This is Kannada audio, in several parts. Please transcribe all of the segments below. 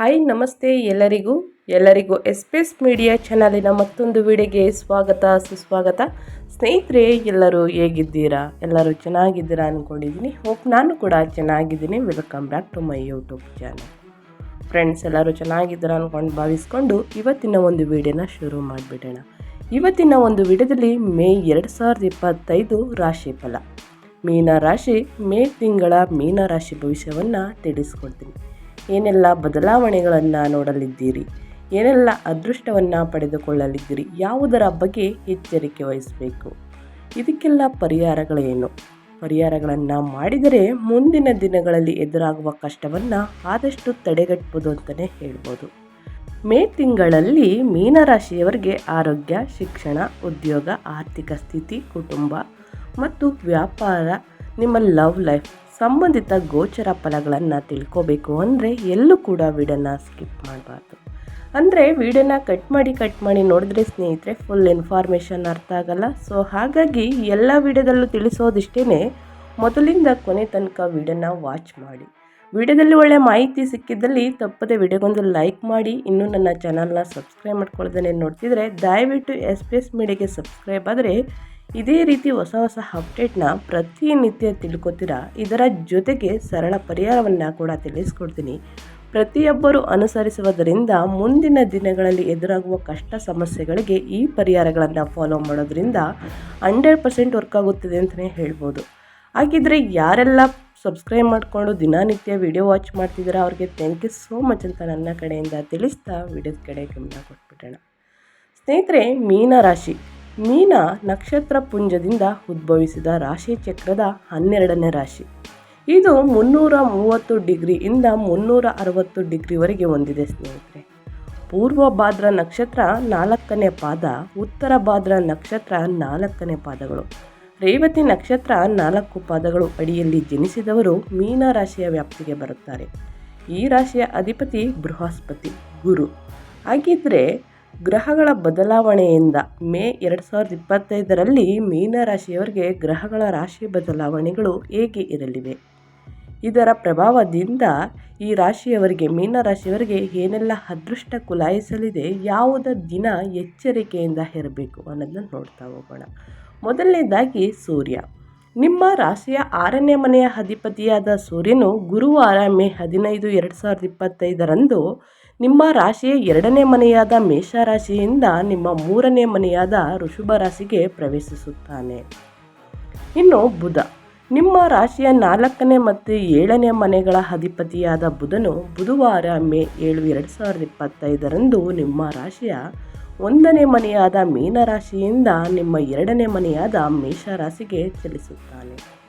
ಹಾಯ್, ನಮಸ್ತೆ ಎಲ್ಲರಿಗೂ. ಎಲ್ಲರಿಗೂ ಎಸ್ ಪಿ ಎಸ್ ಮೀಡಿಯಾ ಚಾನಲಿನ ಮತ್ತೊಂದು ವಿಡಿಯೋಗೆ ಸ್ವಾಗತ, ಸುಸ್ವಾಗತ. ಸ್ನೇಹಿತರೆ, ಎಲ್ಲರೂ ಹೇಗಿದ್ದೀರಾ? ಎಲ್ಲರೂ ಚೆನ್ನಾಗಿದ್ದೀರಾ ಅಂದ್ಕೊಂಡಿದ್ದೀನಿ ಹೋಪ್ ನಾನು ಕೂಡ ಚೆನ್ನಾಗಿದ್ದೀನಿ. Welcome back to my YouTube channel friends ಎಲ್ಲರೂ ಚೆನ್ನಾಗಿದ್ದೀರಾ ಅಂದ್ಕೊಂಡು ಭಾವಿಸ್ಕೊಂಡು ಇವತ್ತಿನ ಒಂದು ವಿಡಿಯೋನ ಶುರು ಮಾಡಿಬಿಡೋಣ. ಇವತ್ತಿನ ಒಂದು ವಿಡಿಯೋದಲ್ಲಿ ಮೇ ಎರಡು ಸಾವಿರದ ಇಪ್ಪತ್ತೈದು ರಾಶಿ ಫಲ. ಮೀನ ರಾಶಿ ಮೇ ತಿಂಗಳ ಮೀನ ರಾಶಿ ಭವಿಷ್ಯವನ್ನು ತಿಳಿಸ್ಕೊಡ್ತೀನಿ. ಏನೆಲ್ಲ ಬದಲಾವಣೆಗಳನ್ನು ನೋಡಲಿದ್ದೀರಿ? ಏನೆಲ್ಲ ಅದೃಷ್ಟವನ್ನು ಪಡೆದುಕೊಳ್ಳಲಿದ್ದೀರಿ? ಯಾವುದರ ಬಗ್ಗೆ ಎಚ್ಚರಿಕೆ ವಹಿಸಬೇಕು? ಇದಕ್ಕೆಲ್ಲ ಪರಿಹಾರಗಳೇನು? ಪರಿಹಾರಗಳನ್ನು ಮಾಡಿದರೆ ಮುಂದಿನ ದಿನಗಳಲ್ಲಿ ಎದುರಾಗುವ ಕಷ್ಟವನ್ನು ಆದಷ್ಟು ತಡೆಗಟ್ಬೋದು ಅಂತಲೇ ಹೇಳ್ಬೋದು. ಮೇ ತಿಂಗಳಲ್ಲಿ ಮೀನರಾಶಿಯವರಿಗೆ ಆರೋಗ್ಯ, ಶಿಕ್ಷಣ, ಉದ್ಯೋಗ, ಆರ್ಥಿಕ ಸ್ಥಿತಿ, ಕುಟುಂಬ ಮತ್ತು ವ್ಯಾಪಾರ ನಿಮ್ಮ ಲವ್ ಲೈಫ್ ಸಂಬಂಧಿತ ಗೋಚರ ಫಲಗಳನ್ನು ತಿಳ್ಕೋಬೇಕು ಅಂದರೆ ಎಲ್ಲೂ ಕೂಡ ವಿಡಿಯೋನ ಸ್ಕಿಪ್ ಮಾಡಬಾರ್ದು. ಅಂದರೆ ವಿಡಿಯೋನ ಕಟ್ ಮಾಡಿ ಕಟ್ ಮಾಡಿ ನೋಡಿದ್ರೆ ಸ್ನೇಹಿತರೆ ಫುಲ್ ಇನ್ಫಾರ್ಮೇಷನ್ ಅರ್ಥ ಆಗಲ್ಲ. ಸೊ ಹಾಗಾಗಿ ಎಲ್ಲ ವಿಡಿಯೋದಲ್ಲೂ ತಿಳಿಸೋದಿಷ್ಟೇ ಮೊದಲಿಂದ ಕೊನೆ ತನಕ ವಿಡಿಯೋನ ವಾಚ್ ಮಾಡಿ. ವಿಡಿಯೋದಲ್ಲಿ ಒಳ್ಳೆ ಮಾಹಿತಿ ಸಿಕ್ಕಿದ್ದಲ್ಲಿ ತಪ್ಪದೆ ವಿಡಿಯೋಗೊಂದು ಲೈಕ್ ಮಾಡಿ. ಇನ್ನೂ ನನ್ನ ಚಾನಲ್ನ ಸಬ್ಸ್ಕ್ರೈಬ್ ಮಾಡ್ಕೊಳ್ಳೋದನ್ನೇ ನೋಡ್ತಿದ್ರೆ ದಯವಿಟ್ಟು ಎಸ್ ಪಿ ಎಸ್ ಮೀಡಿಯಾಗೆ ಸಬ್ಸ್ಕ್ರೈಬ್ ಆದರೆ ಇದೇ ರೀತಿ ಹೊಸ ಹೊಸ ಅಪ್ಡೇಟ್ನ ಪ್ರತಿನಿತ್ಯ ತಿಳ್ಕೊತೀರಾ? ಇದರ ಜೊತೆಗೆ ಸರಳ ಪರಿಹಾರವನ್ನು ಕೂಡ ತಿಳಿಸ್ಕೊಡ್ತೀನಿ. ಪ್ರತಿಯೊಬ್ಬರು ಅನುಸರಿಸುವುದರಿಂದ ಮುಂದಿನ ದಿನಗಳಲ್ಲಿ ಎದುರಾಗುವ ಕಷ್ಟ ಸಮಸ್ಯೆಗಳಿಗೆ ಈ ಪರಿಹಾರಗಳನ್ನು ಫಾಲೋ ಮಾಡೋದ್ರಿಂದ ಹಂಡ್ರೆಡ್ ಪರ್ಸೆಂಟ್ ವರ್ಕ್ ಆಗುತ್ತದೆ ಅಂತಲೇ ಹೇಳ್ಬೋದು. ಹಾಗಿದ್ರೆ ಯಾರೆಲ್ಲ ಸಬ್ಸ್ಕ್ರೈಬ್ ಮಾಡಿಕೊಂಡು ದಿನನಿತ್ಯ ವಿಡಿಯೋ ವಾಚ್ ಮಾಡ್ತಿದ್ದೀರಾ ಅವ್ರಿಗೆ ಥ್ಯಾಂಕ್ ಯು ಸೋ ಮಚ್ ಅಂತ ನನ್ನ ಕಡೆಯಿಂದ ತಿಳಿಸ್ತಾ ವಿಡಿಯೋದ ಕಡೆ ಗಮನ ಕೊಟ್ಬಿಡೋಣ. ಸ್ನೇಹಿತರೆ ಮೀನ ರಾಶಿ ಮೀನ ನಕ್ಷತ್ರ ಪುಂಜದಿಂದ ಉದ್ಭವಿಸಿದ ರಾಶಿ ಚಕ್ರದ ಹನ್ನೆರಡನೇ ರಾಶಿ. ಇದು ಮುನ್ನೂರ ಮೂವತ್ತು ಡಿಗ್ರಿಯಿಂದ ಮುನ್ನೂರ ಅರವತ್ತು ಡಿಗ್ರಿವರೆಗೆ ಹೊಂದಿದೆ ಸ್ನೇಹಿತರೆ. ಪೂರ್ವ ಭಾದ್ರ ನಕ್ಷತ್ರ ನಾಲ್ಕನೇ ಪಾದ, ಉತ್ತರ ಭಾದ್ರ ನಕ್ಷತ್ರ ನಾಲ್ಕನೇ ಪಾದಗಳು. ರೇವತಿ ನಕ್ಷತ್ರ ನಾಲ್ಕು ಪಾದಗಳು ಅಡಿಯಲ್ಲಿ ಜನಿಸಿದವರು ಮೀನ ರಾಶಿಯ ವ್ಯಾಪ್ತಿಗೆ ಬರುತ್ತಾರೆ. ಈ ರಾಶಿಯ ಅಧಿಪತಿ ಬೃಹಸ್ಪತಿ, ಗುರು. ಹಾಗಿದ್ರೆ ಗ್ರಹಗಳ ಬದಲಾವಣೆಯಿಂದ ಮೇ ಎರಡು ಸಾವಿರದ ಇಪ್ಪತ್ತೈದರಲ್ಲಿ ಮೀನರಾಶಿಯವರಿಗೆ ಗ್ರಹಗಳ ರಾಶಿ ಬದಲಾವಣೆಗಳು ಹೇಗೆ ಇರಲಿವೆ? ಇದರ ಪ್ರಭಾವದಿಂದ ಈ ರಾಶಿಯವರಿಗೆ, ಮೀನರಾಶಿಯವರಿಗೆ ಏನೆಲ್ಲ ಅದೃಷ್ಟ ಕುಲಾಯಿಸಲಿದೆ, ಯಾವುದ ದಿನ ಎಚ್ಚರಿಕೆಯಿಂದ ಇರಬೇಕು ಅನ್ನೋದನ್ನ ನೋಡ್ತಾ ಹೋಗೋಣ. ಮೊದಲನೇದಾಗಿ ಸೂರ್ಯ. ನಿಮ್ಮ ರಾಶಿಯ ಆರನೇ ಮನೆಯ ಅಧಿಪತಿಯಾದ ಸೂರ್ಯನು ಗುರುವಾರ ಮೇ ಹದಿನೈದು ಎರಡು ಸಾವಿರದ ಇಪ್ಪತ್ತೈದರಂದು ನಿಮ್ಮ ರಾಶಿಯ ಎರಡನೇ ಮನೆಯಾದ ಮೇಷ ರಾಶಿಯಿಂದ ನಿಮ್ಮ ಮೂರನೇ ಮನೆಯಾದ ಋಷಭ ರಾಶಿಗೆ ಪ್ರವೇಶಿಸುತ್ತಾನೆ. ಇನ್ನು ಬುಧ. ನಿಮ್ಮ ರಾಶಿಯ ನಾಲ್ಕನೇ ಮತ್ತು ಏಳನೇ ಮನೆಗಳ ಅಧಿಪತಿಯಾದ ಬುಧನು ಬುಧವಾರ ಮೇ ಏಳು ಎರಡು ಸಾವಿರದ ಇಪ್ಪತ್ತೈದರಂದು ನಿಮ್ಮ ರಾಶಿಯ ಒಂದನೇ ಮನೆಯಾದ ಮೀನರಾಶಿಯಿಂದ ನಿಮ್ಮ ಎರಡನೇ ಮನೆಯಾದ ಮೇಷರಾಶಿಗೆ ಚಲಿಸುತ್ತಾನೆ.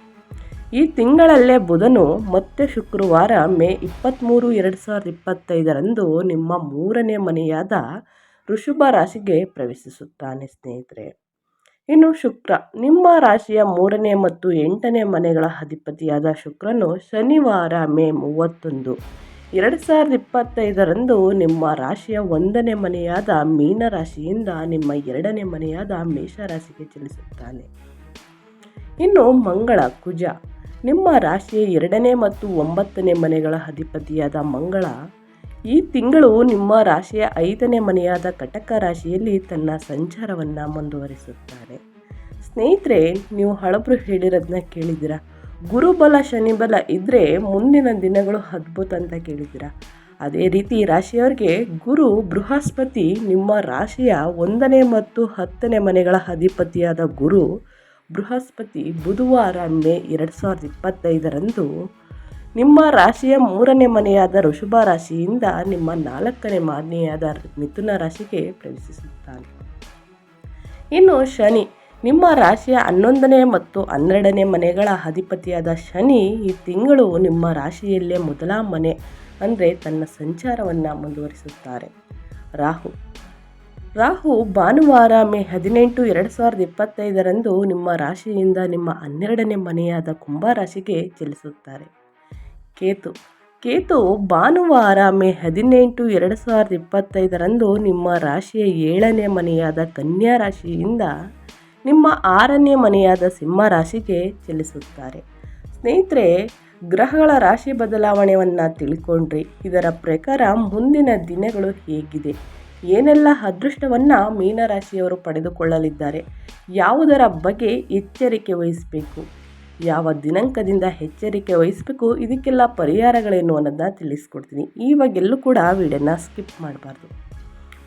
ಈ ತಿಂಗಳಲ್ಲೇ ಬುಧನು ಮತ್ತೆ ಶುಕ್ರವಾರ ಮೇ ಇಪ್ಪತ್ತ್ಮೂರು ಎರಡು ಸಾವಿರದ ಇಪ್ಪತ್ತೈದರಂದು ನಿಮ್ಮ ಮೂರನೇ ಮನೆಯಾದ ಋಷಭ ರಾಶಿಗೆ ಪ್ರವೇಶಿಸುತ್ತಾನೆ ಸ್ನೇಹಿತರೆ. ಇನ್ನು ಶುಕ್ರ, ನಿಮ್ಮ ರಾಶಿಯ ಮೂರನೇ ಮತ್ತು ಎಂಟನೇ ಮನೆಗಳ ಅಧಿಪತಿಯಾದ ಶುಕ್ರನು ಶನಿವಾರ ಮೇ ಮೂವತ್ತೊಂದು, ಎರಡು ಸಾವಿರದ ಇಪ್ಪತ್ತೈದರಂದು ನಿಮ್ಮ ರಾಶಿಯ ಒಂದನೇ ಮನೆಯಾದ ಮೀನ ರಾಶಿಯಿಂದ ನಿಮ್ಮ ಎರಡನೇ ಮನೆಯಾದ ಮೇಷರಾಶಿಗೆ ಚಲಿಸುತ್ತಾನೆ. ಇನ್ನು ಮಂಗಳ, ಕುಜ ನಿಮ್ಮ ರಾಶಿಯ ಎರಡನೇ ಮತ್ತು ಒಂಬತ್ತನೇ ಮನೆಗಳ ಅಧಿಪತಿಯಾದ ಮಂಗಳ, ಈ ತಿಂಗಳು ನಿಮ್ಮ ರಾಶಿಯ ಐದನೇ ಮನೆಯಾದ ಕಟಕ ರಾಶಿಯಲ್ಲಿ ತನ್ನ ಸಂಚಾರವನ್ನು ಮುಂದುವರಿಸುತ್ತಾರೆ. ಸ್ನೇಹಿತರೆ, ನೀವು ಹಳಬ್ರು ಹೇಳಿರೋದನ್ನ ಕೇಳಿದ್ದೀರಾ? ಗುರುಬಲ ಶನಿಬಲ ಇದ್ದರೆ ಮುಂದಿನ ದಿನಗಳು ಅದ್ಭುತ ಅಂತ ಕೇಳಿದ್ದೀರಾ? ಅದೇ ರೀತಿ ರಾಶಿಯವರಿಗೆ ಗುರು ಬೃಹಸ್ಪತಿ ನಿಮ್ಮ ರಾಶಿಯ ಒಂದನೇ ಮತ್ತು ಹತ್ತನೇ ಮನೆಗಳ ಅಧಿಪತಿಯಾದ ಗುರು ಬೃಹಸ್ಪತಿ ಬುಧವಾರ ಮೇ ಎರಡು ಸಾವಿರದ ಇಪ್ಪತ್ತೈದರಂದು ನಿಮ್ಮ ರಾಶಿಯ ಮೂರನೇ ಮನೆಯಾದ ಋಷಭ ರಾಶಿಯಿಂದ ನಿಮ್ಮ ನಾಲ್ಕನೇ ಮನೆಯಾದ ಮಿಥುನ ರಾಶಿಗೆ ಪ್ರವೇಶಿಸುತ್ತಾನೆ. ಇನ್ನು ಶನಿ, ನಿಮ್ಮ ರಾಶಿಯ ಹನ್ನೊಂದನೇ ಮತ್ತು ಹನ್ನೆರಡನೇ ಮನೆಗಳ ಅಧಿಪತಿಯಾದ ಶನಿ ಈ ತಿಂಗಳು ನಿಮ್ಮ ರಾಶಿಯಲ್ಲೇ ಮೊದಲ ಮನೆ, ಅಂದರೆ ತನ್ನ ಸಂಚಾರವನ್ನು ಮುಂದುವರಿಸುತ್ತಾರೆ. ರಾಹು ರಾಹು ಭಾನುವಾರ ಮೇ ಹದಿನೆಂಟು ಎರಡು ಸಾವಿರದ ಇಪ್ಪತ್ತೈದರಂದು ನಿಮ್ಮ ರಾಶಿಯಿಂದ ನಿಮ್ಮ ಹನ್ನೆರಡನೇ ಮನೆಯಾದ ಕುಂಭ ರಾಶಿಗೆ ಚಲಿಸುತ್ತಾರೆ. ಕೇತು. ಕೇತು ಭಾನುವಾರ ಮೇ ಹದಿನೆಂಟು ಎರಡು ಸಾವಿರದ ಇಪ್ಪತ್ತೈದರಂದು ನಿಮ್ಮ ರಾಶಿಯ ಏಳನೇ ಮನೆಯಾದ ಕನ್ಯಾ ರಾಶಿಯಿಂದ ನಿಮ್ಮ ಆರನೇ ಮನೆಯಾದ ಸಿಂಹ ರಾಶಿಗೆ ಚಲಿಸುತ್ತಾರೆ. ಸ್ನೇಹಿತರೆ, ಗ್ರಹಗಳ ರಾಶಿ ಬದಲಾವಣೆಯನ್ನು ತಿಳ್ಕೊಂಡ್ರಿ. ಇದರ ಪ್ರಕಾರ ಮುಂದಿನ ದಿನಗಳು ಹೇಗಿದೆ? ಏನೆಲ್ಲ ಅದೃಷ್ಟವನ್ನು ಮೀನರಾಶಿಯವರು ಪಡೆದುಕೊಳ್ಳಲಿದ್ದಾರೆ? ಯಾವುದರ ಬಗ್ಗೆ ಎಚ್ಚರಿಕೆ ವಹಿಸಬೇಕು? ಯಾವ ದಿನಾಂಕದಿಂದ ಎಚ್ಚರಿಕೆ ವಹಿಸಬೇಕು? ಇದಕ್ಕೆಲ್ಲ ಪರಿಹಾರಗಳೇನು ಅನ್ನೋದನ್ನ ತಿಳಿಸ್ಕೊಡ್ತೀನಿ. ಈ ಬಗ್ಗೆಲ್ಲೂ ಕೂಡ ವಿಡಿಯೋನ ಸ್ಕಿಪ್ ಮಾಡಬಾರ್ದು.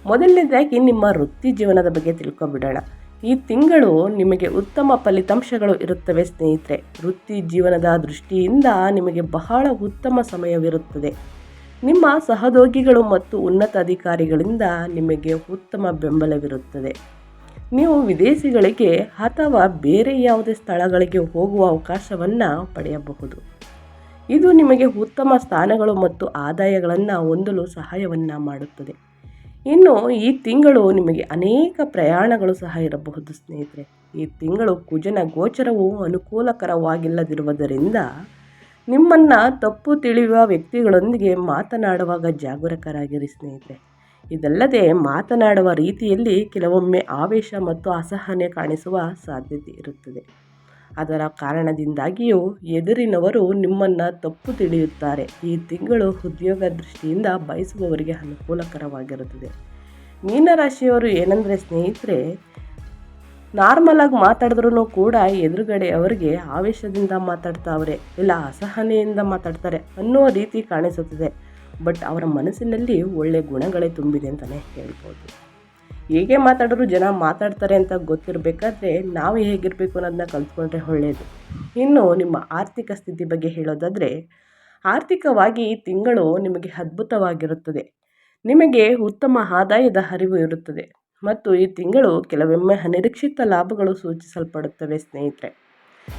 ಮೊದಲನೇದಾಗಿ ನಿಮ್ಮ ವೃತ್ತಿ ಜೀವನದ ಬಗ್ಗೆ ತಿಳ್ಕೊಬಿಡೋಣ ಈ ತಿಂಗಳು ನಿಮಗೆ ಉತ್ತಮ ಫಲಿತಾಂಶಗಳು ಇರುತ್ತವೆ ಸ್ನೇಹಿತರೆ. ವೃತ್ತಿ ಜೀವನದ ದೃಷ್ಟಿಯಿಂದ ನಿಮಗೆ ಬಹಳ ಉತ್ತಮ ಸಮಯವಿರುತ್ತದೆ. ನಿಮ್ಮ ಸಹೋದ್ಯೋಗಿಗಳು ಮತ್ತು ಉನ್ನತ ಅಧಿಕಾರಿಗಳಿಂದ ನಿಮಗೆ ಉತ್ತಮ ಬೆಂಬಲವಿರುತ್ತದೆ. ನೀವು ವಿದೇಶಿಗಳಿಗೆ ಅಥವಾ ಬೇರೆ ಯಾವುದೇ ಸ್ಥಳಗಳಿಗೆ ಹೋಗುವ ಅವಕಾಶವನ್ನು ಪಡೆಯಬಹುದು. ಇದು ನಿಮಗೆ ಉತ್ತಮ ಸ್ಥಾನಗಳು ಮತ್ತು ಆದಾಯಗಳನ್ನು ಹೊಂದಲು ಸಹಾಯವನ್ನು ಮಾಡುತ್ತದೆ. ಇನ್ನು ಈ ತಿಂಗಳು ನಿಮಗೆ ಅನೇಕ ಪ್ರಯಾಣಗಳು ಸಹ ಇರಬಹುದು ಸ್ನೇಹಿತರೆ. ಈ ತಿಂಗಳು ಕುಜನ ಗೋಚರವು ಅನುಕೂಲಕರವಾಗಿಲ್ಲದಿರುವುದರಿಂದ ನಿಮ್ಮನ್ನು ತಪ್ಪು ತಿಳಿಯುವ ವ್ಯಕ್ತಿಗಳೊಂದಿಗೆ ಮಾತನಾಡುವಾಗ ಜಾಗರೂಕರಾಗಿರಿ, ಸ್ನೇಹಿತರೆ. ಇದಲ್ಲದೆ ಮಾತನಾಡುವ ರೀತಿಯಲ್ಲಿ ಕೆಲವೊಮ್ಮೆ ಆವೇಶ ಮತ್ತು ಅಸಹನೆ ಕಾಣಿಸುವ ಸಾಧ್ಯತೆ ಇರುತ್ತದೆ. ಅದರ ಕಾರಣದಿಂದಾಗಿಯೂ ಎದುರಿನವರು ನಿಮ್ಮನ್ನು ತಪ್ಪು ತಿಳಿಯುತ್ತಾರೆ. ಈ ತಿಂಗಳು ಉದ್ಯೋಗ ದೃಷ್ಟಿಯಿಂದ ಬಯಸುವವರಿಗೆ ಅನುಕೂಲಕರವಾಗಿರುತ್ತದೆ. ಮೀನರಾಶಿಯವರು ಏನಂದರೆ, ಸ್ನೇಹಿತರೆ ನಾರ್ಮಲಾಗಿ ಮಾತಾಡಿದ್ರೂ ಕೂಡ ಎದುರುಗಡೆ ಅವರಿಗೆ ಆವೇಶದಿಂದ ಮಾತಾಡ್ತಾವ್ರೆ, ಇಲ್ಲ ಅಸಹನೆಯಿಂದ ಮಾತಾಡ್ತಾರೆ ಅನ್ನೋ ರೀತಿ ಕಾಣಿಸುತ್ತದೆ. ಬಟ್ ಅವರ ಮನಸ್ಸಿನಲ್ಲಿ ಒಳ್ಳೆ ಗುಣಗಳೇ ತುಂಬಿದೆ ಅಂತಲೇ ಹೇಳ್ಬೋದು. ಹೇಗೆ ಮಾತಾಡಿದ್ರು ಜನ ಮಾತಾಡ್ತಾರೆ ಅಂತ ಗೊತ್ತಿರಬೇಕಾದ್ರೆ ನಾವು ಹೇಗಿರಬೇಕು ಅನ್ನೋದನ್ನ ಕಲ್ತ್ಕೊಂಡ್ರೆ ಒಳ್ಳೆಯದು ಇನ್ನು ನಿಮ್ಮ ಆರ್ಥಿಕ ಸ್ಥಿತಿ ಬಗ್ಗೆ ಹೇಳೋದಾದರೆ, ಆರ್ಥಿಕವಾಗಿ ಈ ತಿಂಗಳು ನಿಮಗೆ ಅದ್ಭುತವಾಗಿರುತ್ತದೆ. ನಿಮಗೆ ಉತ್ತಮ ಆದಾಯದ ಹರಿವು ಇರುತ್ತದೆ. ಮತ್ತು ಈ ತಿಂಗಳು ಕೆಲವೊಮ್ಮೆ ಅನಿರೀಕ್ಷಿತ ಲಾಭಗಳು ಸೂಚಿಸಲ್ಪಡುತ್ತವೆ, ಸ್ನೇಹಿತರೆ.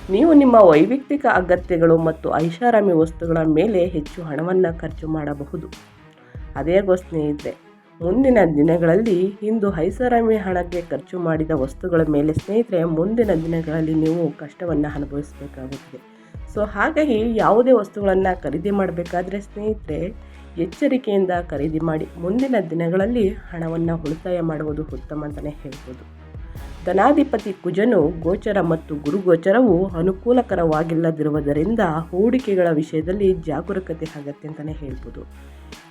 ನೀವು ನಿಮ್ಮ ವೈಯಕ್ತಿಕ ಅಗತ್ಯಗಳು ಮತ್ತು ಐಷಾರಾಮಿ ವಸ್ತುಗಳ ಮೇಲೆ ಹೆಚ್ಚು ಹಣವನ್ನು ಖರ್ಚು ಮಾಡಬಹುದು. ಅದೇ ಗೋ ಸ್ನೇಹಿತರೆ, ಮುಂದಿನ ದಿನಗಳಲ್ಲಿ ಇಂದು ಐಷಾರಾಮಿ ಹಣಕ್ಕೆ ಖರ್ಚು ಮಾಡಿದ ವಸ್ತುಗಳ ಮೇಲೆ, ಸ್ನೇಹಿತರೆ, ಮುಂದಿನ ದಿನಗಳಲ್ಲಿ ನೀವು ಕಷ್ಟವನ್ನು ಅನುಭವಿಸಬೇಕಾಗುತ್ತದೆ. ಸೊ, ಹಾಗಾಗಿ ಯಾವುದೇ ವಸ್ತುಗಳನ್ನು ಖರೀದಿ ಮಾಡಬೇಕಾದ್ರೆ, ಸ್ನೇಹಿತರೆ ಎಚ್ಚರಿಕೆಯಿಂದ ಖರೀದಿ ಮಾಡಿ ಮುಂದಿನ ದಿನಗಳಲ್ಲಿ ಹಣವನ್ನು ಉಳಿತಾಯ ಮಾಡುವುದು ಉತ್ತಮ ಅಂತಲೇ ಹೇಳ್ಬೋದು. ಧನಾಧಿಪತಿ ಕುಜನು ಗೋಚರ ಮತ್ತು ಗುರುಗೋಚರವು ಅನುಕೂಲಕರವಾಗಿಲ್ಲದಿರುವುದರಿಂದ ಹೂಡಿಕೆಗಳ ವಿಷಯದಲ್ಲಿ ಜಾಗರೂಕತೆ ಅಗತ್ಯ ಅಂತಲೇ ಹೇಳ್ಬೋದು.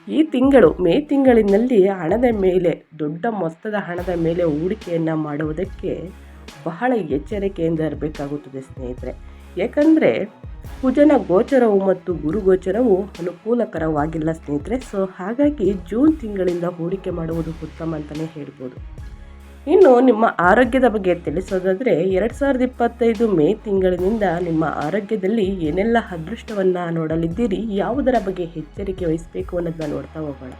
ಈ ತಿಂಗಳು ಮೇ ತಿಂಗಳಿನಲ್ಲಿ ಹಣದ ಮೇಲೆ, ದೊಡ್ಡ ಮೊತ್ತದ ಹಣದ ಮೇಲೆ ಹೂಡಿಕೆಯನ್ನು ಮಾಡುವುದಕ್ಕೆ ಬಹಳ ಎಚ್ಚರಿಕೆಯಿಂದ ಇರಬೇಕಾಗುತ್ತದೆ ಸ್ನೇಹಿತರೆ. ಯಾಕಂದರೆ ಕುಜನ ಗೋಚರವು ಮತ್ತು ಗುರು ಗೋಚರವು ಅನುಕೂಲಕರವಾಗಿಲ್ಲ ಸ್ನೇಹಿತರೆ. ಸೊ ಹಾಗಾಗಿ ಜೂನ್ ತಿಂಗಳಿಂದ ಹೂಡಿಕೆ ಮಾಡುವುದು ಉತ್ತಮ ಅಂತಲೇ ಹೇಳ್ಬೋದು. ಇನ್ನು ನಿಮ್ಮ ಆರೋಗ್ಯದ ಬಗ್ಗೆ ತಿಳಿಸೋದಾದರೆ, ಎರಡು ಸಾವಿರದ ಇಪ್ಪತ್ತೈದು ಮೇ ತಿಂಗಳಿನಿಂದ ನಿಮ್ಮ ಆರೋಗ್ಯದಲ್ಲಿ ಏನೆಲ್ಲ ಅದೃಷ್ಟವನ್ನು ನೋಡಲಿದ್ದೀರಿ, ಯಾವುದರ ಬಗ್ಗೆ ಎಚ್ಚರಿಕೆ ವಹಿಸಬೇಕು ಅನ್ನೋದನ್ನ ನೋಡ್ತಾ ಹೋಗೋಣ.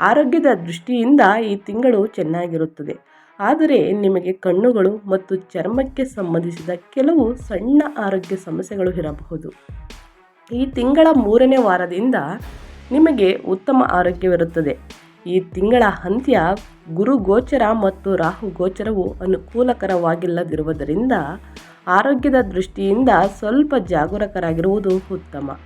ಆರೋಗ್ಯದ ದೃಷ್ಟಿಯಿಂದ ಈ ತಿಂಗಳು ಚೆನ್ನಾಗಿರುತ್ತದೆ. ಆದರೆ ನಿಮಗೆ ಕಣ್ಣುಗಳು ಮತ್ತು ಚರ್ಮಕ್ಕೆ ಸಂಬಂಧಿಸಿದ ಕೆಲವು ಸಣ್ಣ ಆರೋಗ್ಯ ಸಮಸ್ಯೆಗಳು ಇರಬಹುದು. ಈ ತಿಂಗಳ ಮೂರನೇ ವಾರದಿಂದ ನಿಮಗೆ ಉತ್ತಮ ಆರೋಗ್ಯವಿರುತ್ತದೆ. ಈ ತಿಂಗಳ ಅಂತ್ಯ ಗುರು ಗೋಚರ ಮತ್ತು ರಾಹು ಗೋಚರವು ಅನುಕೂಲಕರವಾಗಿಲ್ಲದಿರುವುದರಿಂದ ಆರೋಗ್ಯದ ದೃಷ್ಟಿಯಿಂದ ಸ್ವಲ್ಪ ಜಾಗರೂಕರಾಗಿರುವುದು ಉತ್ತಮ.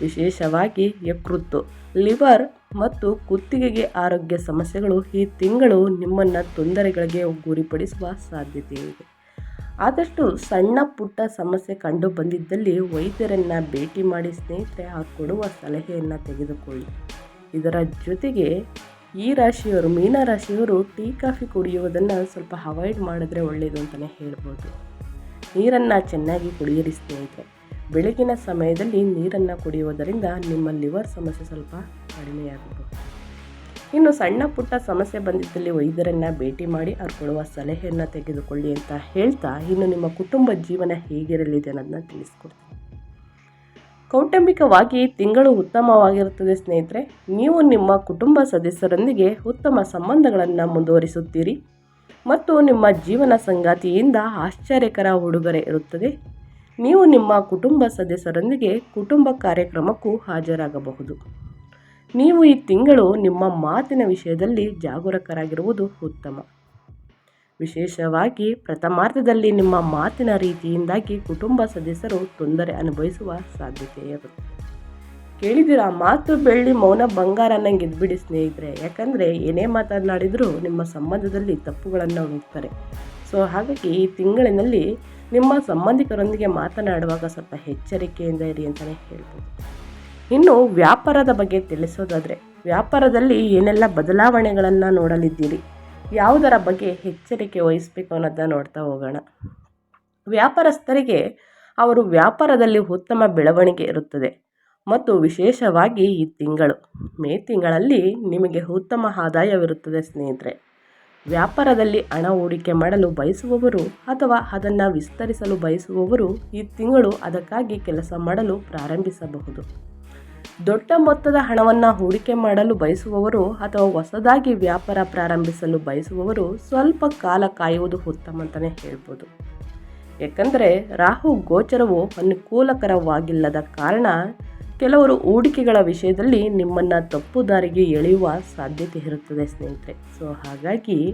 ವಿಶೇಷವಾಗಿ ಯಕೃತ್ತು, ಲಿವರ್ ಮತ್ತು ಕುತ್ತಿಗೆಗೆ ಆರೋಗ್ಯ ಸಮಸ್ಯೆಗಳು ಈ ತಿಂಗಳು ನಿಮ್ಮನ್ನು ತೊಂದರೆಗಳಿಗೆ ಗುರಿಪಡಿಸುವ ಸಾಧ್ಯತೆ ಇದೆ ಆದಷ್ಟು ಸಣ್ಣ ಪುಟ್ಟ ಸಮಸ್ಯೆ ಕಂಡು ಬಂದಿದ್ದಲ್ಲಿ ವೈದ್ಯರನ್ನು ಭೇಟಿ ಮಾಡಿ ಸ್ನೇಹಿತರೆ, ಆ ಕೊಡುವ ಸಲಹೆಯನ್ನು ತೆಗೆದುಕೊಳ್ಳಿ. ಇದರ ಜೊತೆಗೆ ಈ ರಾಶಿಯವರು, ಮೀನ ರಾಶಿಯವರು ಟೀ, ಕಾಫಿ ಕುಡಿಯುವುದನ್ನು ಸ್ವಲ್ಪ ಅವಾಯ್ಡ್ ಮಾಡಿದ್ರೆ ಒಳ್ಳೆಯದು ಅಂತಲೇ ಹೇಳ್ಬೋದು. ನೀರನ್ನು ಚೆನ್ನಾಗಿ ಕುಡಿಯಿರಿ ಸ್ನೇಹಿತರೆ. ಬೆಳಗಿನ ಸಮಯದಲ್ಲಿ ನೀರನ್ನು ಕುಡಿಯುವುದರಿಂದ ನಿಮ್ಮ ಲಿವರ್ ಸಮಸ್ಯೆ ಸ್ವಲ್ಪ ಕಡಿಮೆಯಾಗಬಹುದು ಇನ್ನು ಸಣ್ಣ ಪುಟ್ಟ ಸಮಸ್ಯೆ ಬಂದಿದ್ದಲ್ಲಿ ವೈದ್ಯರನ್ನು ಭೇಟಿ ಮಾಡಿ ಅವ್ರು ಕೊಡುವ ಸಲಹೆಯನ್ನು ತೆಗೆದುಕೊಳ್ಳಿ ಅಂತ ಹೇಳ್ತಾ ಇನ್ನು ನಿಮ್ಮ ಕುಟುಂಬ ಜೀವನ ಹೇಗಿರಲಿದೆ ಅನ್ನೋದನ್ನ ತಿಳಿಸ್ಕೊಡ್ತೀನಿ. ಕೌಟುಂಬಿಕವಾಗಿ ತಿಂಗಳು ಉತ್ತಮವಾಗಿರುತ್ತದೆ ಸ್ನೇಹಿತರೆ, ನೀವು ನಿಮ್ಮ ಕುಟುಂಬ ಸದಸ್ಯರೊಂದಿಗೆ ಉತ್ತಮ ಸಂಬಂಧಗಳನ್ನು ಮುಂದುವರಿಸುತ್ತೀರಿ ಮತ್ತು ನಿಮ್ಮ ಜೀವನ ಸಂಗಾತಿಯಿಂದ ಆಶ್ಚರ್ಯಕರ ಉಡುಗೊರೆ ಇರುತ್ತದೆ. ನೀವು ನಿಮ್ಮ ಕುಟುಂಬ ಸದಸ್ಯರೊಂದಿಗೆ ಕುಟುಂಬ ಕಾರ್ಯಕ್ರಮಕ್ಕೂ ಹಾಜರಾಗಬಹುದು. ನೀವು ಈ ತಿಂಗಳು ನಿಮ್ಮ ಮಾತಿನ ವಿಷಯದಲ್ಲಿ ಜಾಗರೂಕರಾಗಿರುವುದು ಉತ್ತಮ. ವಿಶೇಷವಾಗಿ ಪ್ರಥಮಾರ್ಧದಲ್ಲಿ ನಿಮ್ಮ ಮಾತಿನ ರೀತಿಯಿಂದಾಗಿ ಕುಟುಂಬ ಸದಸ್ಯರು ತೊಂದರೆ ಅನುಭವಿಸುವ ಸಾಧ್ಯತೆ ಇರುತ್ತೆ. ಕೇಳಿದಿರಾ ಮಾತು ಬೆಳ್ಳಿ ಮೌನ ಬಂಗಾರ ಇದ್ಬಿಡಿ ಸ್ನೇಹಿತರೆ. ಯಾಕಂದರೆ ಏನೇ ಮಾತನಾಡಿದರೂ ನಿಮ್ಮ ಸಂಬಂಧದಲ್ಲಿ ತಪ್ಪುಗಳನ್ನು ಹುಡುಕ್ತಾರೆ. ಸೊ ಹಾಗಾಗಿ ಈ ತಿಂಗಳಿನಲ್ಲಿ ನಿಮ್ಮ ಸಂಬಂಧಿಕರೊಂದಿಗೆ ಮಾತನಾಡುವಾಗ ಸ್ವಲ್ಪ ಎಚ್ಚರಿಕೆಯಿಂದ ಇರಿ ಅಂತಲೇ ಹೇಳ್ಬೋದು. ಇನ್ನು ವ್ಯಾಪಾರದ ಬಗ್ಗೆ ತಿಳಿಸೋದಾದರೆ, ವ್ಯಾಪಾರದಲ್ಲಿ ಏನೆಲ್ಲ ಬದಲಾವಣೆಗಳನ್ನು ನೋಡಲಿದ್ದೀರಿ? ಯಾವುದರ ಬಗ್ಗೆ ಎಚ್ಚರಿಕೆ ವಹಿಸಬೇಕು ಅನ್ನೋದನ್ನ ನೋಡ್ತಾ ಹೋಗೋಣ. ವ್ಯಾಪಾರಸ್ಥರಿಗೆ ಅವರು ವ್ಯಾಪಾರದಲ್ಲಿ ಉತ್ತಮ ಬೆಳವಣಿಗೆ ಇರುತ್ತದೆ ಮತ್ತು ವಿಶೇಷವಾಗಿ ಈ ತಿಂಗಳು. ಮೇ ತಿಂಗಳಲ್ಲಿ ನಿಮಗೆ ಉತ್ತಮ ಆದಾಯವಿರುತ್ತದೆ ಸ್ನೇಹಿತರೆ. ವ್ಯಾಪಾರದಲ್ಲಿ ಹಣ ಹೂಡಿಕೆ ಮಾಡಲು ಬಯಸುವವರು ಅಥವಾ ಅದನ್ನು ವಿಸ್ತರಿಸಲು ಬಯಸುವವರು ಈ ತಿಂಗಳು ಅದಕ್ಕಾಗಿ ಕೆಲಸ ಮಾಡಲು ಪ್ರಾರಂಭಿಸಬಹುದು. ದೊಡ್ಡ ಮೊತ್ತದ ಹಣವನ್ನು ಹೂಡಿಕೆ ಮಾಡಲು ಬಯಸುವವರು ಅಥವಾ ಹೊಸದಾಗಿ ವ್ಯಾಪಾರ ಪ್ರಾರಂಭಿಸಲು ಬಯಸುವವರು ಸ್ವಲ್ಪ ಕಾಲ ಕಾಯುವುದು ಉತ್ತಮ ಅಂತಲೇ ಹೇಳ್ಬೋದು. ಏಕೆಂದರೆ ರಾಹು ಗೋಚರವು ಅನುಕೂಲಕರವಾಗಿಲ್ಲದ ಕಾರಣ ಕೆಲವರು ಹೂಡಿಕೆಗಳ ವಿಷಯದಲ್ಲಿ ನಿಮ್ಮನ್ನು ತಪ್ಪು ದಾರಿಗೆ ಎಳೆಯುವ ಸಾಧ್ಯತೆ ಇರುತ್ತದೆ ಸ್ನೇಹಿತರೆ. ಸೊ ಹಾಗಾಗಿ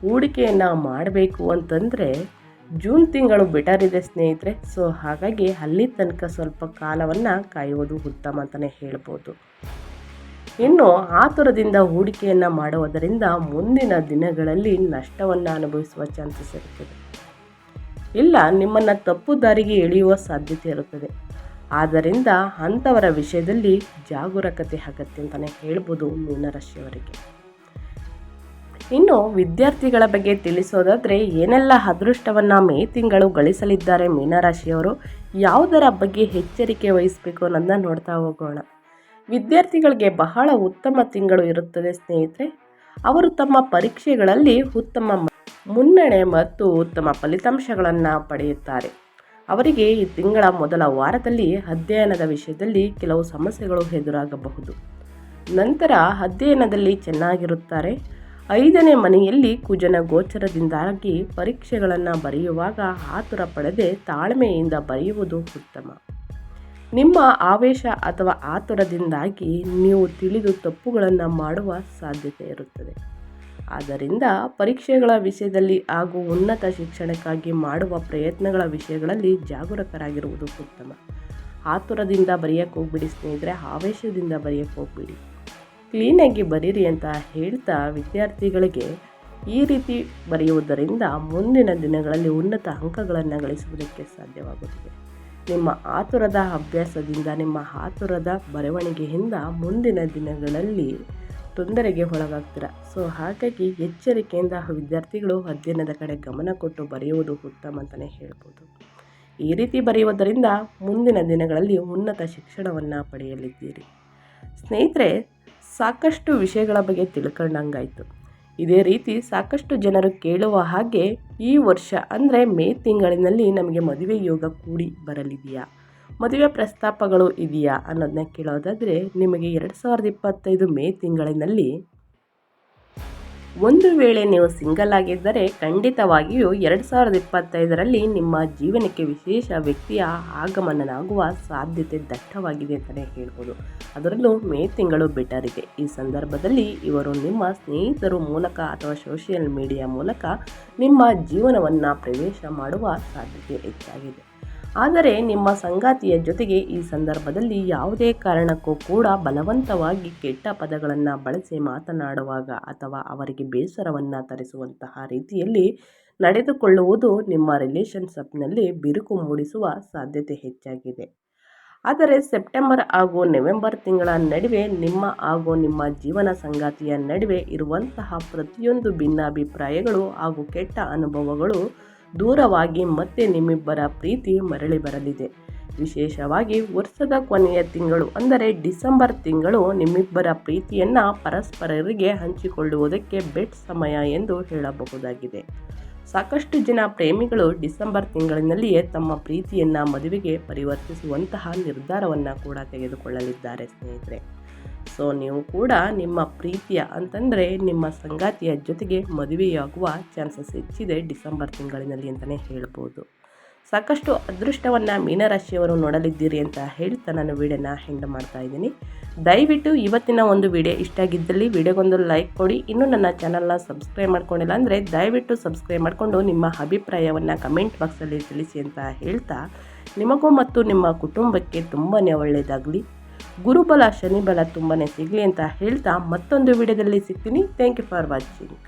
ಹೂಡಿಕೆಯನ್ನು ಮಾಡಬೇಕು ಅಂತಂದರೆ ಜೂನ್ ತಿಂಗಳು ಬೆಟರ್ ಇದೆ ಸ್ನೇಹಿತರೆ. ಸೊ ಹಾಗಾಗಿ ಅಲ್ಲಿ ತನಕ ಸ್ವಲ್ಪ ಕಾಲವನ್ನು ಕಾಯುವುದು ಉತ್ತಮ ಅಂತಲೇ ಹೇಳ್ಬೋದು. ಇನ್ನು ಆತುರದಿಂದ ಹೂಡಿಕೆಯನ್ನು ಮಾಡುವುದರಿಂದ ಮುಂದಿನ ದಿನಗಳಲ್ಲಿ ನಷ್ಟವನ್ನು ಅನುಭವಿಸುವ ಚಾನ್ಸಸ್ ಇರುತ್ತದೆ. ಇಲ್ಲ, ನಿಮ್ಮನ್ನು ತಪ್ಪು ದಾರಿಗೆ ಎಳೆಯುವ ಸಾಧ್ಯತೆ ಇರುತ್ತದೆ. ಆದ್ದರಿಂದ ಅಂಥವರ ವಿಷಯದಲ್ಲಿ ಜಾಗರೂಕತೆ ಅಗತ್ಯ ಅಂತಲೇ ಹೇಳ್ಬೋದು ಮೀನರಾಶಿಯವರಿಗೆ. ಇನ್ನು ವಿದ್ಯಾರ್ಥಿಗಳ ಬಗ್ಗೆ ತಿಳಿಸೋದಾದರೆ ಏನೆಲ್ಲ ಅದೃಷ್ಟವನ್ನು ಮೇ ತಿಂಗಳು ಗಳಿಸಲಿದ್ದಾರೆ ಮೀನರಾಶಿಯವರು, ಯಾವುದರ ಬಗ್ಗೆ ಎಚ್ಚರಿಕೆ ವಹಿಸಬೇಕು ಅನ್ನೋದನ್ನ ನೋಡ್ತಾ ಹೋಗೋಣ. ವಿದ್ಯಾರ್ಥಿಗಳಿಗೆ ಬಹಳ ಉತ್ತಮ ತಿಂಗಳು ಇರುತ್ತದೆ ಸ್ನೇಹಿತರೆ. ಅವರು ತಮ್ಮ ಪರೀಕ್ಷೆಗಳಲ್ಲಿ ಉತ್ತಮ ಮುನ್ನಡೆ ಮತ್ತು ಉತ್ತಮ ಫಲಿತಾಂಶಗಳನ್ನು ಪಡೆಯುತ್ತಾರೆ. ಅವರಿಗೆ ಈ ತಿಂಗಳ ಮೊದಲ ವಾರದಲ್ಲಿ ಅಧ್ಯಯನದ ವಿಷಯದಲ್ಲಿ ಕೆಲವು ಸಮಸ್ಯೆಗಳು ಎದುರಾಗಬಹುದು. ನಂತರ ಅಧ್ಯಯನದಲ್ಲಿ ಚೆನ್ನಾಗಿರುತ್ತಾರೆ. ಐದನೇ ಮನೆಯಲ್ಲಿ ಕುಜನ ಗೋಚರದಿಂದಾಗಿ ಪರೀಕ್ಷೆಗಳನ್ನು ಬರೆಯುವಾಗ ಆತುರ ಪಡೆದೆ ತಾಳ್ಮೆಯಿಂದ ಬರೆಯುವುದು ಉತ್ತಮ. ನಿಮ್ಮ ಆವೇಶ ಅಥವಾ ಆತುರದಿಂದಾಗಿ ನೀವು ತಿಳಿದು ತಪ್ಪುಗಳನ್ನು ಮಾಡುವ ಸಾಧ್ಯತೆ ಇರುತ್ತದೆ. ಆದ್ದರಿಂದ ಪರೀಕ್ಷೆಗಳ ವಿಷಯದಲ್ಲಿ ಹಾಗೂ ಉನ್ನತ ಶಿಕ್ಷಣಕ್ಕಾಗಿ ಮಾಡುವ ಪ್ರಯತ್ನಗಳ ವಿಷಯಗಳಲ್ಲಿ ಜಾಗರೂಕರಾಗಿರುವುದು ಉತ್ತಮ. ಆತುರದಿಂದ ಬರೆಯಕ್ಕೆ ಹೋಗ್ಬಿಡಿ ಸ್ನೇಹಿತರೆ, ಆವೇಶದಿಂದ ಬರೆಯಕ್ಕೆ ಹೋಗ್ಬಿಡಿ. ಕ್ಲೀನಾಗಿ ಬರೀರಿ ಅಂತ ಹೇಳ್ತಾ ವಿದ್ಯಾರ್ಥಿಗಳಿಗೆ ಈ ರೀತಿ ಬರೆಯುವುದರಿಂದ ಮುಂದಿನ ದಿನಗಳಲ್ಲಿ ಉನ್ನತ ಅಂಕಗಳನ್ನು ಗಳಿಸುವುದಕ್ಕೆ ಸಾಧ್ಯವಾಗುತ್ತದೆ. ನಿಮ್ಮ ಆತುರದ ಅಭ್ಯಾಸದಿಂದ, ನಿಮ್ಮ ಆತುರದ ಬರವಣಿಗೆಯಿಂದ ಮುಂದಿನ ದಿನಗಳಲ್ಲಿ ತೊಂದರೆಗೆ ಒಳಗಾಗ್ತೀರ? ಸೊ ಹಾಗಾಗಿ ಎಚ್ಚರಿಕೆಯಿಂದ ವಿದ್ಯಾರ್ಥಿಗಳು ಅಧ್ಯಯನದ ಕಡೆ ಗಮನ ಕೊಟ್ಟು ಬರೆಯುವುದು ಉತ್ತಮ ಅಂತಲೇ ಹೇಳ್ಬೋದು. ಈ ರೀತಿ ಬರೆಯುವುದರಿಂದ ಮುಂದಿನ ದಿನಗಳಲ್ಲಿ ಉನ್ನತ ಶಿಕ್ಷಣವನ್ನು ಪಡೆಯಲಿದ್ದೀರಿ. ಸ್ನೇಹಿತರೆ ಸಾಕಷ್ಟು ವಿಷಯಗಳ ಬಗ್ಗೆ ತಿಳ್ಕೊಂಡಂಗಾಯಿತು. ಇದೇ ರೀತಿ ಸಾಕಷ್ಟು ಜನರು ಕೇಳುವ ಹಾಗೆ ಈ ವರ್ಷ, ಅಂದರೆ ಮೇ ತಿಂಗಳಿನಲ್ಲಿ ನಮಗೆ ಮದುವೆ ಯೋಗ ಕೂಡಿ ಬರಲಿದೆಯಾ? ಮದುವೆ ಪ್ರಸ್ತಾಪಗಳು ಇದೆಯಾ ಅನ್ನೋದನ್ನ ಕೇಳೋದಾದರೆ, ನಿಮಗೆ ಎರಡು ಸಾವಿರದ ಇಪ್ಪತ್ತೈದು ಮೇ ತಿಂಗಳಿನಲ್ಲಿ ಒಂದು ವೇಳೆ ನೀವು ಸಿಂಗಲ್ ಆಗಿದ್ದರೆ ಖಂಡಿತವಾಗಿಯೂ ಎರಡು ಸಾವಿರದ ಇಪ್ಪತ್ತೈದರಲ್ಲಿ ನಿಮ್ಮ ಜೀವನಕ್ಕೆ ವಿಶೇಷ ವ್ಯಕ್ತಿಯ ಆಗಮನನಾಗುವ ಸಾಧ್ಯತೆ ದಟ್ಟವಾಗಿದೆ ಅಂತಲೇ ಹೇಳ್ಬೋದು. ಅದರಲ್ಲೂ ಮೇ ತಿಂಗಳು ಬೆಟರ್ ಈ ಸಂದರ್ಭದಲ್ಲಿ ಇವರು ನಿಮ್ಮ ಸ್ನೇಹಿತರು ಮೂಲಕ ಅಥವಾ ಸೋಷಿಯಲ್ ಮೀಡಿಯಾ ಮೂಲಕ ನಿಮ್ಮ ಜೀವನವನ್ನು ಪ್ರವೇಶ ಮಾಡುವ ಸಾಧ್ಯತೆ ಹೆಚ್ಚಾಗಿದೆ. ಆದರೆ ನಿಮ್ಮ ಸಂಗಾತಿಯ ಜೊತೆಗೆ ಈ ಸಂದರ್ಭದಲ್ಲಿ ಯಾವುದೇ ಕಾರಣಕ್ಕೂ ಕೂಡ ಬಲವಂತವಾಗಿ ಕೆಟ್ಟ ಪದಗಳನ್ನು ಬಳಸಿ ಮಾತನಾಡುವಾಗ ಅಥವಾ ಅವರಿಗೆ ಬೇಸರವನ್ನು ತರಿಸುವಂತಹ ರೀತಿಯಲ್ಲಿ ನಡೆದುಕೊಳ್ಳುವುದು ನಿಮ್ಮ ರಿಲೇಷನ್ಶಿಪ್ನಲ್ಲಿ ಬಿರುಕು ಮೂಡಿಸುವ ಸಾಧ್ಯತೆ ಹೆಚ್ಚಾಗಿದೆ. ಆದರೆ ಸೆಪ್ಟೆಂಬರ್ ಹಾಗೂ ನವೆಂಬರ್ ತಿಂಗಳ ನಡುವೆ ನಿಮ್ಮ ಹಾಗೂ ನಿಮ್ಮ ಜೀವನ ಸಂಗಾತಿಯ ನಡುವೆ ಇರುವಂತಹ ಪ್ರತಿಯೊಂದು ಭಿನ್ನಾಭಿಪ್ರಾಯಗಳು ಹಾಗೂ ಕೆಟ್ಟ ಅನುಭವಗಳು ದೂರವಾಗಿ ಮತ್ತೆ ನಿಮ್ಮಿಬ್ಬರ ಪ್ರೀತಿ ಮರಳಿ ಬರಲಿದೆ. ವಿಶೇಷವಾಗಿ ವರ್ಷದ ಕೊನೆಯ ತಿಂಗಳು, ಅಂದರೆ ಡಿಸೆಂಬರ್ ತಿಂಗಳು, ನಿಮ್ಮಿಬ್ಬರ ಪ್ರೀತಿಯನ್ನು ಪರಸ್ಪರರಿಗೆ ಹಂಚಿಕೊಳ್ಳುವುದಕ್ಕೆ ಬೆಟ್ ಸಮಯ ಎಂದು ಹೇಳಬಹುದಾಗಿದೆ. ಸಾಕಷ್ಟು ಜನ ಪ್ರೇಮಿಗಳು ಡಿಸೆಂಬರ್ ತಿಂಗಳಿನಲ್ಲಿಯೇ ತಮ್ಮ ಪ್ರೀತಿಯನ್ನು ಮದುವೆಗೆ ಪರಿವರ್ತಿಸುವಂತಹ ನಿರ್ಧಾರವನ್ನು ಕೂಡ ತೆಗೆದುಕೊಳ್ಳಲಿದ್ದಾರೆ ಸ್ನೇಹಿತರೆ. ಸೊ ನೀವು ಕೂಡ ನಿಮ್ಮ ಪ್ರೀತಿಯ ಅಂತಂದರೆ ನಿಮ್ಮ ಸಂಗಾತಿಯ ಜೊತೆಗೆ ಮದುವೆಯಾಗುವ ಚಾನ್ಸಸ್ ಹೆಚ್ಚಿದೆ ಡಿಸೆಂಬರ್ ತಿಂಗಳಿನಲ್ಲಿ ಅಂತಲೇ ಹೇಳ್ಬೋದು. ಸಾಕಷ್ಟು ಅದೃಷ್ಟವನ್ನು ಮೀನರಾಶಿಯವರು ನೋಡಲಿದ್ದೀರಿ ಅಂತ ಹೇಳ್ತಾ ನಾನು ವೀಡಿಯೋನ ಹೆಂಡ್ ಮಾಡ್ತಾ ಇದ್ದೀನಿ. ದಯವಿಟ್ಟು ಇವತ್ತಿನ ಒಂದು ವಿಡಿಯೋ ಇಷ್ಟ ಆಗಿದ್ದಲ್ಲಿ ವಿಡಿಯೋಗೊಂದು ಲೈಕ್ ಕೊಡಿ. ಇನ್ನೂ ನನ್ನ ಚಾನಲ್ನ ಸಬ್ಸ್ಕ್ರೈಬ್ ಮಾಡ್ಕೊಂಡಿಲ್ಲ ಅಂದರೆ ದಯವಿಟ್ಟು ಸಬ್ಸ್ಕ್ರೈಬ್ ಮಾಡಿಕೊಂಡು ನಿಮ್ಮ ಅಭಿಪ್ರಾಯವನ್ನು ಕಮೆಂಟ್ ಬಾಕ್ಸಲ್ಲಿ ತಿಳಿಸಿ ಅಂತ ಹೇಳ್ತಾ, ನಿಮಗೂ ಮತ್ತು ನಿಮ್ಮ ಕುಟುಂಬಕ್ಕೆ ತುಂಬಾ ಒಳ್ಳೆಯದಾಗಲಿ ಗುರುಬಲ ಶನಿಬಲ ತುಂಬಾ ಸಿಗಲಿ ಅಂತ ಹೇಳ್ತಾ ಮತ್ತೊಂದು ವಿಡಿಯೋದಲ್ಲಿ ಸಿಗ್ತೀನಿ. Thank you for watching